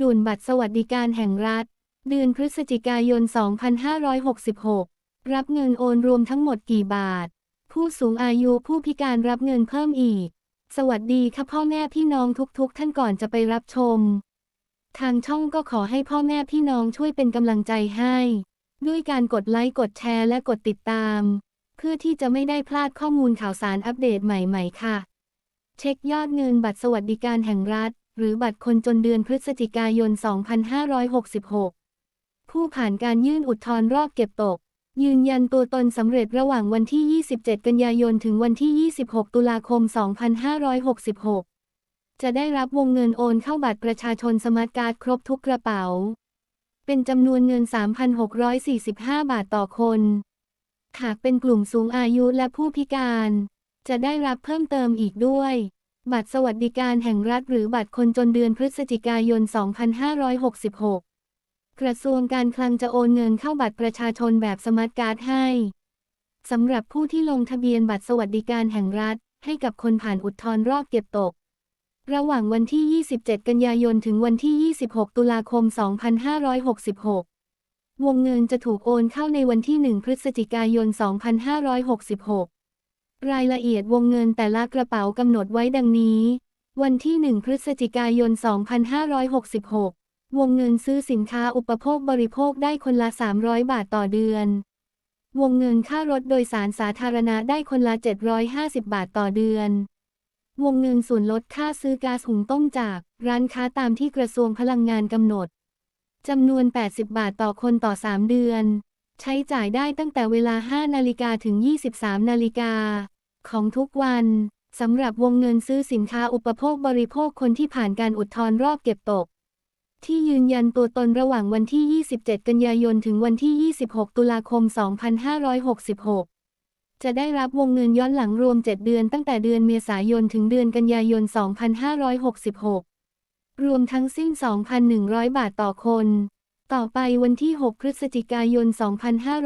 ด่วนบัตรสวัสดิการแห่งรัฐ เดือนพฤศจิกายน 2566 รับเงินโอนรวมทั้งหมดกี่บาท ผู้สูงอายุผู้พิการรับเงินเพิ่มอีก สวัสดีค่ะพ่อแม่พี่น้องทุกๆ ท่านก่อนจะไปรับชม ทางช่องก็ขอให้พ่อแม่พี่น้องช่วยเป็นกำลังใจให้ ด้วยการกดไลค์กดแชร์และกดติดตาม เพื่อที่จะไม่ได้พลาดข้อมูลข่าวสารอัปเดตใหม่ ๆ ค่ะ เช็คยอดเงินบัตรสวัสดิการแห่งรัฐ หรือบัตรคนจนเดือนพฤศจิกายน 2566 ผู้ผ่านการยื่นอุทธรณ์รอบเก็บตก ยืนยันตัวตนสำเร็จระหว่างวันที่ 27 กันยายน ถึงวันที่ 26 ตุลาคม 2566 จะได้รับวงเงินโอนเข้าบัตรประชาชนสมาร์ทการ์ดครบทุกกระเป๋า เป็นจำนวนเงิน 3,645 บาทต่อคน หากเป็นกลุ่มสูงอายุและผู้พิการ จะได้รับเพิ่มเติมอีกด้วย บัตรสวัสดิการแห่งรัฐหรือบัตรคนจนเดือนพฤศจิกายน 2566 กระทรวงการคลังจะโอนเงินเข้าบัตรประชาชนแบบสมาร์ทการ์ดให้สำหรับผู้ที่ลงทะเบียนบัตรสวัสดิการแห่งรัฐ ให้กับคนผ่านอุทธรณ์รอบเก็บตก ระหว่างวันที่ 27 กันยายนถึงวันที่ 26 ตุลาคม 2566 วงเงินจะถูกโอนเข้าในวันที่ 1 พฤศจิกายน 2566 รายละเอียดวงเงินแต่ละกระเป๋ากำหนดไว้ดังนี้ วันที่ 1 พฤศจิกายน 2566 วงเงินซื้อสินค้าอุปโภคบริโภคได้คนละ 300 บาทต่อเดือน วงเงินค่ารถโดยสารสาธารณะได้คนละ 750 บาทต่อเดือน วงเงินส่วนลดค่าซื้อก๊าซหุงต้มจากร้านค้าตามที่กระทรวงพลังงานกำหนดจำนวน 80 บาทต่อคนต่อ 3 เดือน ใช้จ่ายได้ตั้งแต่เวลา 5 นาฬิกาถึง 23 นาฬิกา ของทุกวันสำหรับวงเงินซื้อสินค้าอุปโภคบริโภคคนที่ผ่านการอุทธรณ์รอบเก็บตก ที่ยืนยันตัวตนระหว่างวันที่ 27 กันยายน ถึงวันที่ 26 ตุลาคม 2566 จะได้รับวงเงินย้อนหลังรวม 7 เดือนตั้งแต่เดือนเมษายน ถึงเดือนกันยายน 2566 รวมทั้งสิ้น 2,100 บาทต่อคน ต่อไปวันที่ 6 พฤศจิกายน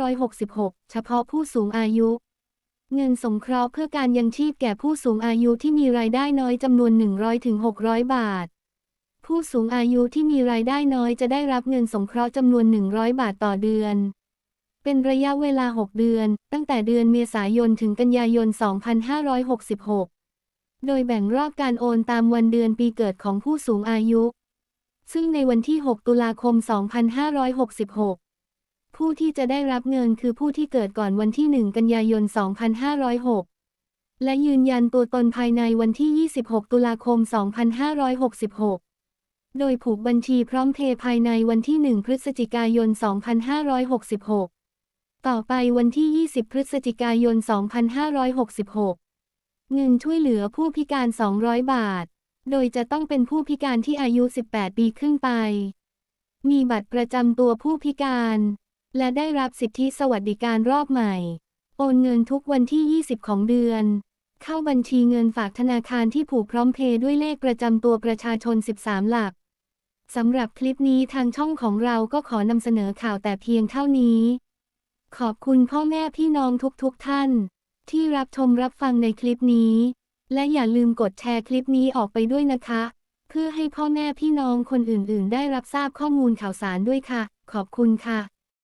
2566 เฉพาะผู้สูงอายุ เงินสงเคราะห์เพื่อการยังชีพแก่ผู้สูงอายุที่มีรายได้น้อยจำนวน 100-600 บาท ผู้สูงอายุที่มีรายได้น้อยจะได้รับเงินสงเคราะห์จำนวน 100 บาทต่อเดือน เป็นระยะเวลา 6 เดือน ตั้งแต่เดือนเมษายนถึงกันยายน 2566 โดยแบ่งรอบการโอนตามวันเดือนปีเกิดของผู้สูงอายุ ซึ่งในวันที่ 6 ตุลาคม 2566 ผู้ที่จะได้รับเงินคือผู้ที่เกิดก่อนวันที่ 1 กันยายน 2506 และยืนยันตัวตนภายในวันที่ 26 ตุลาคม 2566 โดยผูกบัญชีพร้อมเพย์ภายในวันที่ 1 พฤศจิกายน 2566 ต่อไปวันที่ 20 พฤศจิกายน 2566 เงินช่วยเหลือผู้พิการ 200 บาท โดยจะต้องเป็นผู้พิการที่อายุ 18 ปีขึ้นไป มีบัตรประจำตัวผู้พิการ และได้รับสิทธิสวัสดิการรอบใหม่ โอนเงินทุกวันที่ 20 ของเดือน เข้าบัญชีเงินฝากธนาคารที่ผูกพร้อมเพย์ด้วยเลขประจำตัวประชาชน 13 หลัก สำหรับคลิปนี้ทางช่องของเราก็ขอนำเสนอข่าวแต่เพียงเท่านี้ ขอบคุณพ่อแม่พี่น้องทุกๆทท่าน ที่รับชมรับฟังในคลิปนี้ และอย่าลืมกดแชร์คลิปนี้ออกไปด้วยนะคะ เพื่อให้พ่อแม่พี่น้องคนอื่นๆ ได้รับทราบข้อมูลข่าวสารด้วยค่ะ ขอบคุณค่ะ